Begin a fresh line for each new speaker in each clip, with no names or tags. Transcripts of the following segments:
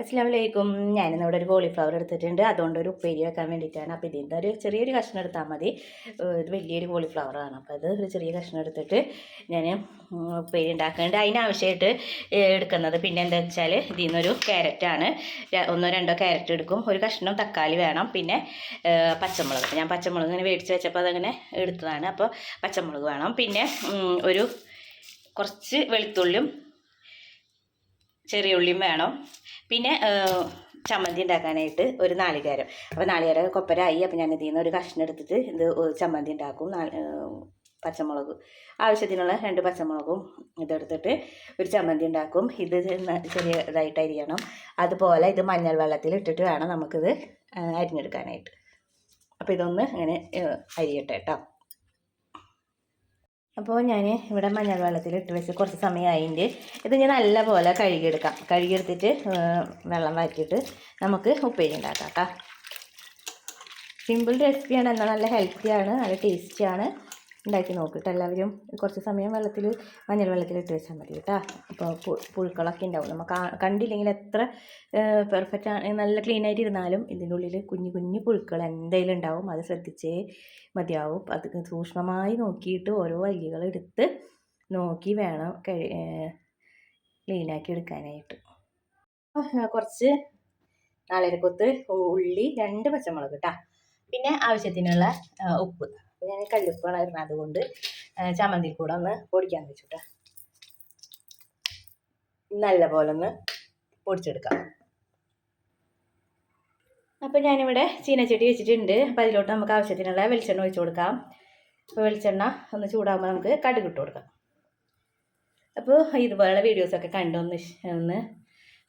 അസ്ലാമലൈക്കും ഞാനിന്ന് ഇവിടെ ഒരു കോളിഫ്ലവർ എടുത്തിട്ടുണ്ട്. അതുകൊണ്ട് ഒരു ഉപ്പേരി വെക്കാൻ വേണ്ടിയിട്ടാണ്. അപ്പോൾ ഇതിന്റെ ഒരു ചെറിയൊരു കഷ്ണം എടുത്താൽ മതി. ഇത് വലിയൊരു കോളിഫ്ലവറാണ് അപ്പോൾ അത് ഒരു ചെറിയ കഷ്ണം എടുത്തിട്ട് ഞാൻ ഉപ്പേരി ഉണ്ടാക്കുന്നുണ്ട് അതിനാവശ്യമായിട്ട് എടുക്കുന്നത്. പിന്നെ എന്താ വെച്ചാൽ ഇതിൽ നിന്നൊരു ക്യാരറ്റാണ് ഒന്നോ രണ്ടോ ക്യാരറ്റ് എടുക്കും. ഒരു കഷ്ണം തക്കാളി വേണം. പിന്നെ പച്ചമുളക്. ഞാൻ പച്ചമുളക് ഇങ്ങനെ മേടിച്ച് വെച്ചപ്പോൾ അതങ്ങനെ എടുത്തതാണ്. അപ്പോൾ പച്ചമുളക് വേണം. പിന്നെ ഒരു കുറച്ച് വെളുത്തുള്ളിയും ചെറിയ ഉള്ളിയും വേണം. പിന്നെ ചമ്മന്തി ഉണ്ടാക്കാനായിട്ട് ഒരു നാളികേരം. അപ്പോൾ നാളികേരം കൊപ്പരായി. അപ്പോൾ ഞാൻ ഇതിൽ നിന്ന് ഒരു കഷ്ണം എടുത്തിട്ട് ഇത് ചമ്മന്തി ഉണ്ടാക്കും. പച്ചമുളക്. ആവശ്യത്തിനുള്ള രണ്ട് പച്ചമുളകും ഇതെടുത്തിട്ട് ഒരു ചമ്മന്തി ഉണ്ടാക്കും. ഇത് ചെറിയ ഇതായിട്ട് അരിയണം അതുപോലെ ഇത് മഞ്ഞൾ വെള്ളത്തിൽ ഇട്ടിട്ട് വേണം നമുക്കിത് അരിഞ്ഞെടുക്കാനായിട്ട്. അപ്പോൾ ഇതൊന്ന് ഇങ്ങനെ അരിയട്ടെ കേട്ടോ അപ്പോൾ ഞാൻ ഇവിടെ മഞ്ഞൾ വെള്ളത്തിൽ ഇട്ട് വെച്ച് കുറച്ച് സമയമായിന്റെ ഇത് ഞാൻ നല്ല പോലെ കഴുകിയെടുക്കാം. കഴുകിയെടുത്തിട്ട് വെള്ളം വാറ്റിയിട്ട് നമുക്ക് ഉപ്പേരി ഉണ്ടാക്കാം കേട്ടോ സിമ്പിൾ റെസിപ്പിയാണ് എന്നാൽ നല്ല ഹെൽത്തിയാണ് നല്ല ടേസ്റ്റിയാണ് ഉണ്ടാക്കി നോക്കിയിട്ട് എല്ലാവരും കുറച്ച് സമയം വെള്ളത്തിൽ മഞ്ഞൾ വെള്ളത്തിൽ ഇട്ട് വെച്ചാൽ മതി കേട്ടോ. അപ്പോൾ പുഴുക്കളൊക്കെ ഉണ്ടാവും. നമുക്ക് കണ്ടില്ലെങ്കിൽ എത്ര പെർഫെക്റ്റ് ആണ്. നല്ല ക്ലീൻ ആയിട്ട് ഇരുന്നാലും ഇതിന്റെ ഉള്ളിൽ കുഞ്ഞു കുഞ്ഞു പുഴുക്കൾ എന്തെങ്കിലും ഉണ്ടാവും. അത് ശ്രദ്ധിച്ചേ മതിയാവും. അത് സൂക്ഷ്മമായി നോക്കിയിട്ട് ഓരോ അല്ലികൾ എടുത്ത് നോക്കി വേണം കഴി ക്ലീനാക്കി എടുക്കാനായിട്ട്. കുറച്ച് നാളരക്കൊത്ത് ഉള്ളി രണ്ട് പച്ചമുളക് കേട്ടോ. പിന്നെ ആവശ്യത്തിനുള്ള ഉപ്പ്. അപ്പോൾ ഞാൻ കല്ലുപ്പാണ് ഇടുന്നത് അതുകൊണ്ട് ചമ്മന്തി കൂടെ ഒന്ന് പൊടിക്കാൻ വെച്ചിട്ട. നല്ല പോലെ ഒന്ന് പൊടിച്ചെടുക്കാം. അപ്പോൾ ഞാനിവിടെ ചീനച്ചട്ടി വെച്ചിട്ടുണ്ട്. അപ്പോൾ അതിലോട്ട് നമുക്ക് ആവശ്യത്തിനുള്ള വെളിച്ചെണ്ണ ഒഴിച്ചു കൊടുക്കാം. അപ്പോൾ വെളിച്ചെണ്ണ ഒന്ന് ചൂടാകുമ്പോൾ നമുക്ക് കടുക് ഇട്ട് കൊടുക്കാം. അപ്പോൾ ഇതുപോലുള്ള വീഡിയോസൊക്കെ കണ്ടൊന്ന് ഒന്ന്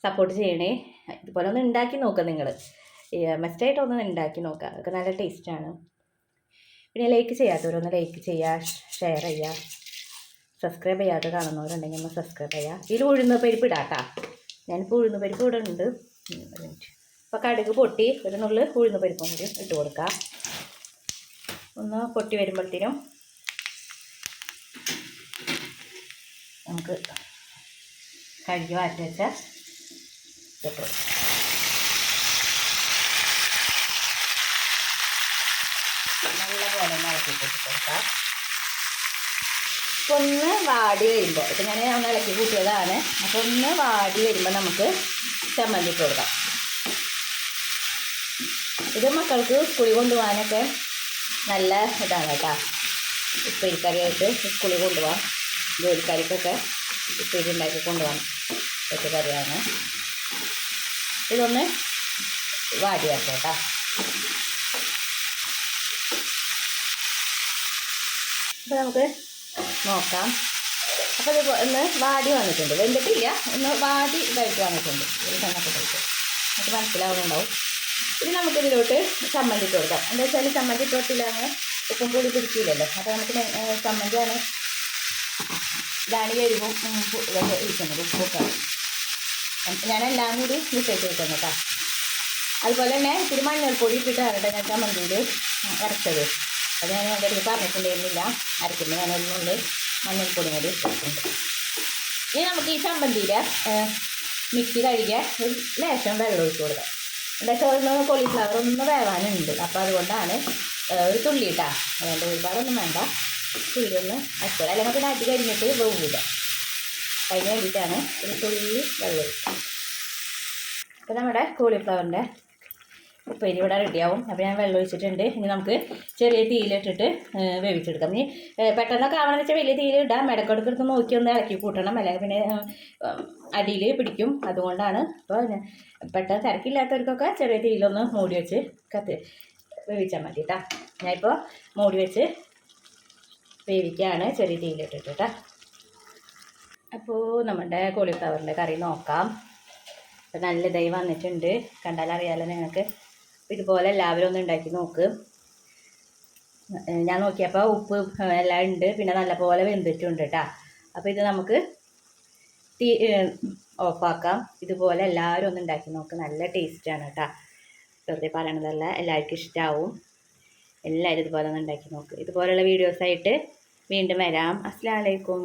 സപ്പോർട്ട് ചെയ്യണേ. ഇതുപോലെ ഒന്ന് ഉണ്ടാക്കി നോക്കുക നിങ്ങൾ മസ്റ്റായിട്ട് ഒന്ന് ഉണ്ടാക്കി നോക്കുക അതൊക്കെ നല്ല ടേസ്റ്റാണ് പിന്നെ ലൈക്ക് ചെയ്യാത്തവരൊന്ന് ലൈക്ക് ചെയ്യുക ഷെയർ ചെയ്യുക സബ്സ്ക്രൈബ് ചെയ്യാതെ കാണുന്നവരുണ്ടെങ്കിൽ ഒന്ന് സബ്സ്ക്രൈബ് ചെയ്യുക ഇതിൽ ഉഴുന്ന പരിപ്പ് ഇടാട്ടാ ഞാനിപ്പോൾ ഉഴുന്ന പരിപ്പ് ഇടുന്നുണ്ട് അപ്പോൾ കടുക് പൊട്ടി ഒരു നുള്ളു ഉഴുന്ന പരിപ്പും കൂടി ഇട്ട് കൊടുക്കുക ഒന്ന് പൊട്ടി വരുമ്പോഴത്തേനും നമുക്ക് കഴുകി മാറ്റി വെച്ച ഇട്ട് കൊടുക്കാം നല്ല പോലെ ഒന്ന് ഇളക്കി ഇട്ട് കൊടുക്കാം ഒന്ന് വാടി വരുമ്പോൾ ഇപ്പം ഞാൻ ഒന്ന് ഇളക്കി കൂട്ടിയതാണ്. അപ്പോൾ ഒന്ന് വാടി വരുമ്പോൾ നമുക്ക് ചമ്മന്തി കൊടുക്കാം. ഇത് മക്കൾക്ക് സ്കൂളിൽ കൊണ്ടുപോകാനൊക്കെ നല്ല ഇതാണ് കേട്ടോ. ഉപ്പേരിക്കറിയായിട്ട് സ്കൂളിൽ കൊണ്ടുപോകാം. ജോലിക്കാരിക്കൊക്കെ ഉപ്പേരി ഉണ്ടാക്കി കൊണ്ടുപോകാം പറ്റിയ കറിയാണ്. ഇതൊന്ന് വാടി വരട്ടെ കേട്ടോ. അപ്പോൾ നമുക്ക് നോക്കാം. അപ്പോൾ ഇത് ഒന്ന് വാടി വന്നിട്ടുണ്ട്. വെന്തിട്ടില്ല. ഒന്ന് വാടി ഇതായിട്ട് വന്നിട്ടുണ്ട്. വെളിച്ചെണ്ണൊക്കെ കഴിച്ച്. നമുക്ക് മനസ്സിലാവുന്നുണ്ടാവും. ഇനി നമുക്ക് ഇതിലോട്ട് ചമ്മന്തി കൊടുക്കാം. എന്താ വെച്ചാൽ ചമ്മന്തി ഇട്ട് കൊടുത്തില്ലാന്ന് ഉപ്പും കൂടി പിടിക്കില്ലല്ലോ അപ്പോൾ നമുക്ക് ചമ്മന്തിയാണ് ഇതാണ് ഈ എരിവും ഇതൊക്കെ ഇരിക്കുന്നത്. ഉപ്പൊക്കെ. ഞാനെല്ലാം കൂടി മിക്സായിട്ട് വെക്കുന്നു കേട്ടോ. അതുപോലെ തന്നെ ഇത്തിരി മഞ്ഞൾപ്പൊടി ഇട്ടിട്ടാണ് കേട്ടോ ഞാൻ ചമ്മന്തിയിൽ അരച്ചത് അത് ഞാൻ അടുത്ത് പറഞ്ഞിട്ടുണ്ടായിരുന്നില്ല. അരയ്ക്കുമ്പോൾ ഞാൻ ഒന്നുകൊണ്ട് മഞ്ഞൾപ്പൊടി കൂടി ഇട്ടിട്ടുണ്ട്. ഇനി നമുക്ക് ഈ ചമ്മന്തിയിൽ മിക്സി കഴുകിയ ഒരു ലേശം വെള്ളം ഒഴിച്ച് കൊടുക്കാം. എന്താ ചോറിന് കോളിഫ്ലവർ ഒന്ന് വേവാനുണ്ട്. അപ്പോൾ അതുകൊണ്ടാണ് ഒരു തുള്ളി ഇട്ടാ. അതുകൊണ്ട് ഒരുപാടൊന്നും വേണ്ട. തുള്ളി ഒന്ന് അച്ചോളൂ അല്ലെങ്കിൽ നമുക്ക് അടി കഴിഞ്ഞിട്ട് വേവില്ല അതിന് വേണ്ടിയിട്ടാണ് ഒരു തുള്ളി വെള്ളം ഒഴിക്കുക. അപ്പോൾ നമ്മുടെ കോളിഫ്ലവറിന്റെ ഉപ്പേരി ഇവിടെ റെഡിയാവും അപ്പോൾ ഞാൻ വെള്ളം ഒഴിച്ചിട്ടുണ്ട്. ഇനി നമുക്ക് ചെറിയ തീയിലിട്ടിട്ട് വേവിച്ചെടുക്കാം. ഇനി പെട്ടെന്നൊക്കെ ആവണമെന്ന് വെച്ചാൽ വലിയ തീയിൽ ഇടാം. ഇടയ്ക്കെടുത്ത് നോക്കി ഒന്ന് ഇളക്കി കൂട്ടണം. അല്ലെങ്കിൽ പിന്നെ അടിയിൽ പിടിക്കും. അതുകൊണ്ടാണ് അപ്പോൾ പെട്ടെന്ന് തിരക്കില്ലാത്തവർക്കൊക്കെ ചെറിയ തീയിലൊന്ന് മൂടി വെച്ച് കത്ത് വേവിച്ചാൽ മതി കേട്ടോ. ഞാനിപ്പോൾ മൂടി വെച്ച് വേവിക്കുകയാണ് ചെറിയ തീയിലിട്ടിട്ട് കേട്ടോ. അപ്പോൾ നമ്മുടെ കോളിഫ്ലവറിന്റെ കറി നോക്കാം. അപ്പോൾ നല്ല ദൈവം വന്നിട്ടുണ്ട്. കണ്ടാലറിയാലോ ഞങ്ങൾക്ക് അപ്പോൾ ഇതുപോലെ എല്ലാവരും ഒന്ന് ഉണ്ടാക്കി നോക്ക്. ഞാൻ നോക്കിയപ്പോൾ ഉപ്പ് എല്ലാം ഉണ്ട്. പിന്നെ നല്ലപോലെ വെന്തിട്ടുണ്ട് കേട്ടോ അപ്പോൾ ഇത് നമുക്ക് തീ ഓഫാക്കാം ഇതുപോലെ എല്ലാവരും ഒന്ന് ഉണ്ടാക്കി നോക്ക്. നല്ല ടേസ്റ്റാണ് കേട്ടോ വെറുതെ പറയണതല്ല എല്ലാവർക്കും ഇഷ്ടമാവും എല്ലാവരും ഇതുപോലെ ഒന്ന് ഉണ്ടാക്കി നോക്ക്. ഇതുപോലെയുള്ള വീഡിയോസായിട്ട് വീണ്ടും വരാം. അസ്സാം വലൈക്കും